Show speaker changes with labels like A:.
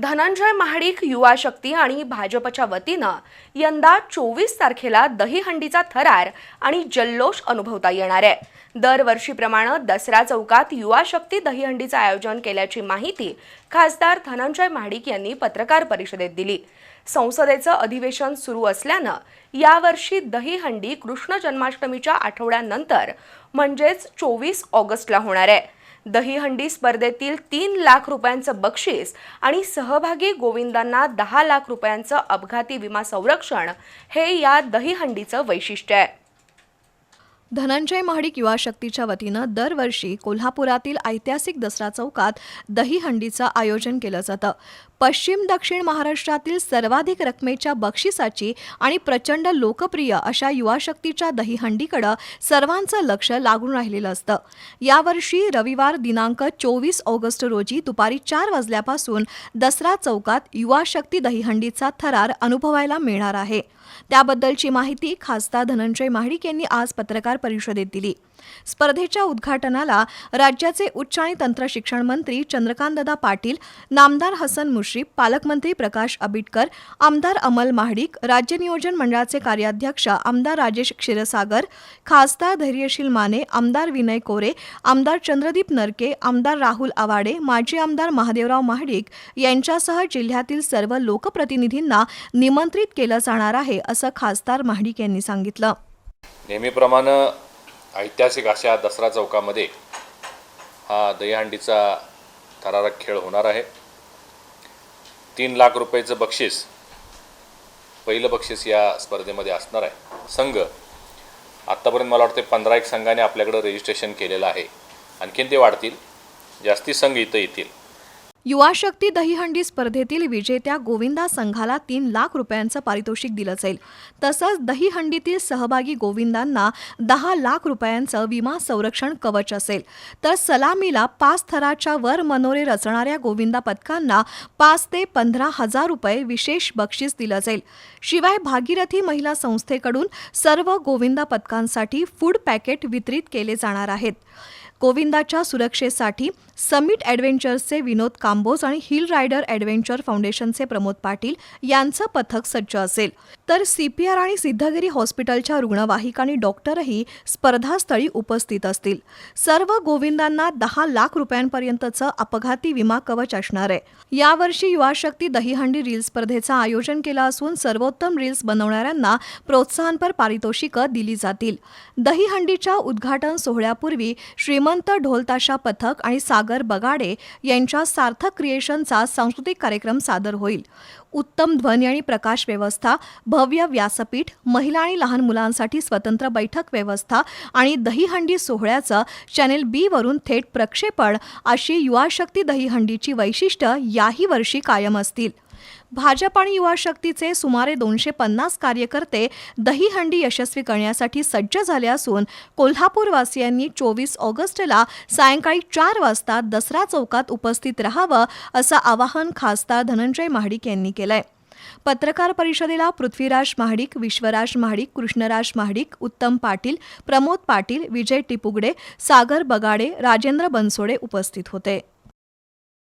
A: धनंजय महाडिक युवा शक्ती आणि भाजपच्या वतीनं यंदा चोवीस तारखेला दहीहंडीचा थरार आणि जल्लोष अनुभवता येणार आहे. दरवर्षीप्रमाणे दसरा चौकात युवा शक्ती दहीहंडीचं आयोजन केल्याची माहिती खासदार धनंजय महाडिक यांनी पत्रकार परिषदेत दिली. संसदेचं अधिवेशन सुरू असल्यानं यावर्षी दहीहंडी कृष्ण जन्माष्टमीच्या आठवड्यानंतर म्हणजेच चोवीस ऑगस्टला होणार आहे. दहीहंडी स्पर्धेतील तीन लाख रुपयांचं बक्षीस आणि सहभागी गोविंदांना दहा लाख रुपयांचं अपघाती विमा संरक्षण हे या दहीहंडीचं वैशिष्ट्य आहे.
B: धनंजय महाडिक युवा शक्तीच्या वतीनं दरवर्षी कोल्हापुरातील ऐतिहासिक दसरा चौकात दहीहंडीचं आयोजन केलं जातं. पश्चिम दक्षिण महाराष्ट्रातील सर्वाधिक रकमेच्या बक्षिसाची आणि प्रचंड लोकप्रिय अशा युवा शक्तीच्या दहीहंडीकडं सर्वांचं लक्ष लागून राहिलेलं असतं. यावर्षी रविवार दिनांक चोवीस ऑगस्ट रोजी दुपारी चार वाजल्यापासून दसरा चौकात युवा शक्ती दहीहंडीचा थरार अनुभवायला मिळणार आहे. त्याबद्दलची माहिती खासदार धनंजय महाडिक यांनी आज पत्रकार परिषदेत दिली. स्पर्धेच्या उद्घाटनाला राज्याचे उच्च आणि तंत्र शिक्षण मंत्री चंद्रकांतदादा पाटील नामदार हसन मुश्रीफ पालकमंत्री प्रकाश आबिटकर आमदार अमल महाडिक राज्य नियोजन मंडळाचे कार्याध्यक्ष आमदार राजेश क्षीरसागर खासदार धैर्यशील माने आमदार विनय कोरे आमदार चंद्रदीप नरके आमदार राहुल आवाडे माजी आमदार महादेवराव महाडिक यांच्यासह जिल्ह्यातील सर्व लोकप्रतिनिधींना निमंत्रित केलं जाणार आहे असं खासदार महाडिक यांनी सांगितलं.
C: नेहमीप्रमाणे ऐतिहासिक अशा दसरा चौकामध्ये हा दहीहंडीचा थरारक खेळ होणार आहे. तीन लाख रुपयेचं बक्षीस पहिलं बक्षीस या स्पर्धेमध्ये असणार आहे. संघ आत्तापर्यंत मला वाटते पंधरा एक संघाने आपल्याकडं रजिस्ट्रेशन केलेलं आहे. आणखीन ते वाढतील. जास्ती संघ इथं येतील.
B: युवा शक्ती दहीहंडी स्पर्धेतील विजेत्या गोविंदा संघाला तीन लाख रुपयांचं पारितोषिक दिलं जाईल. तसंच दहीहंडीतील सहभागी गोविंदांना दहा लाख रुपयांचं विमा संरक्षण कवच असेल. तर सलामीला पाच थराच्या वर मनोरे रचणाऱ्या गोविंदा पथकांना पाच ते पंधरा हजार रुपये विशेष बक्षीस दिलं जाईल. शिवाय भागीरथी महिला संस्थेकडून सर्व गोविंदा पथकांसाठी फूड पॅकेट वितरित केले जाणार आहेत. गोविंदाच्या सुरक्षेसाठी समिट ॲडव्हेंचर्सचे विनोद कांबोज आणि हिल रायडर ॲडव्हेंचर फाउंडेशनचे प्रमोद पाटील यांचं पथक सज्ज असेल. तर सीपीआर आणि सिद्धगिरी हॉस्पिटलच्या रुग्णवाहिका आणि डॉक्टरही स्पर्धास्थळी उपस्थित असतील. सर्व गोविंदांना दहा लाख रुपयांपर्यंतचं अपघाती विमा कवच असणार आहे. यावर्षी युवाशक्ती दहीहंडी रील स्पर्धेचं आयोजन केलं असून सर्वोत्तम रील्स बनवणाऱ्यांना प्रोत्साहनपर पारितोषिकं दिली जातील. दहीहंडीच्या उद्घाटन सोहळ्यापूर्वी श्रीमंत ढोलताशा पथक आणि सागर बगाडे यांच्या सार्थक क्रिएशनचा सांस्कृतिक कार्यक्रम सादर होईल. उत्तम ध्वनी आणि प्रकाश व्यवस्था भव्य व्यासपीठ महिला आणि लहान मुलांसाठी स्वतंत्र बैठक व्यवस्था आणि दहीहंडी सोहळ्याचं चॅनेल बी वरून थेट प्रक्षेपण अशी युवाशक्ती दहीहंडीची वैशिष्ट्य याही वर्षी कायम असतील. भाजप आणि युवा शक्तीचे सुमारे दोनशे पन्नास कार्यकर्ते दहीहंडी यशस्वी करण्यासाठी सज्ज झाले असून कोल्हापूरवासियांनी चोवीस ऑगस्टला सायंकाळी चार वाजता दसरा चौकात उपस्थित राहावं असं आवाहन खासदार धनंजय महाडिक यांनी केलंय. पत्रकार परिषदेला पृथ्वीराज महाडिक विश्वराज महाडिक कृष्णराज महाडिक उत्तम पाटील प्रमोद पाटील विजय टिपुगडे सागर बगाडे राजेंद्र बनसोडे उपस्थित होते.